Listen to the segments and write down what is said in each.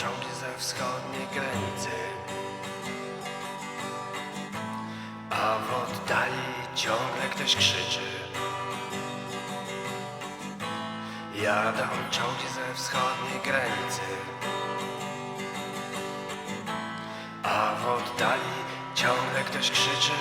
czołgi ze wschodniej granicy. A w oddali ciągle ktoś krzyczy. Jadą czołgi ze wschodniej granicy. A w oddali ciągle ktoś krzyczy.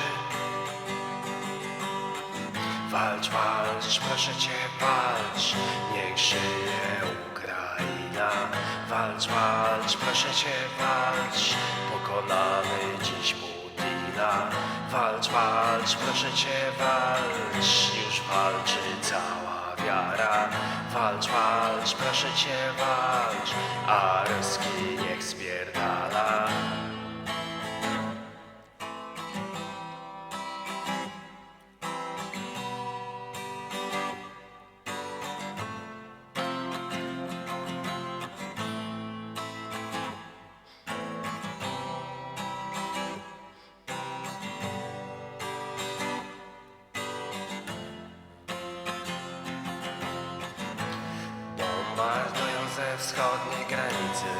Walcz, walcz, proszę cię, walcz, niech żyje Ukraina. Walcz, walcz, proszę cię, walcz, pokonamy dziś Putina. Walcz, walcz, proszę cię, walcz, już walczy cała wiara. Walcz, walcz, proszę cię, walcz, a ruski niech Bombardują ze wschodniej granicy.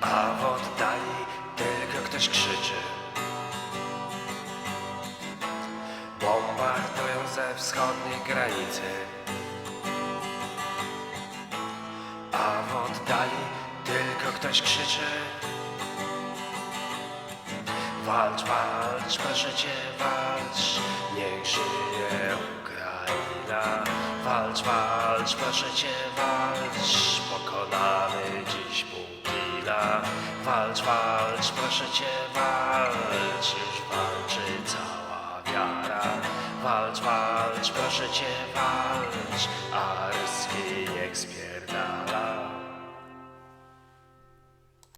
A w oddali tylko ktoś krzyczy. Bombardują ze wschodniej granicy. A w oddali tylko ktoś krzyczy. Walcz, walcz, proszę cię, walcz, niech żyje Ukraina. Walcz, walcz, proszę cię, walcz, pokonamy dziś Putina. Walcz, walcz, proszę cię, walcz, już walczy cała wiara. Walcz, walcz, proszę cię, walcz, a spierdala.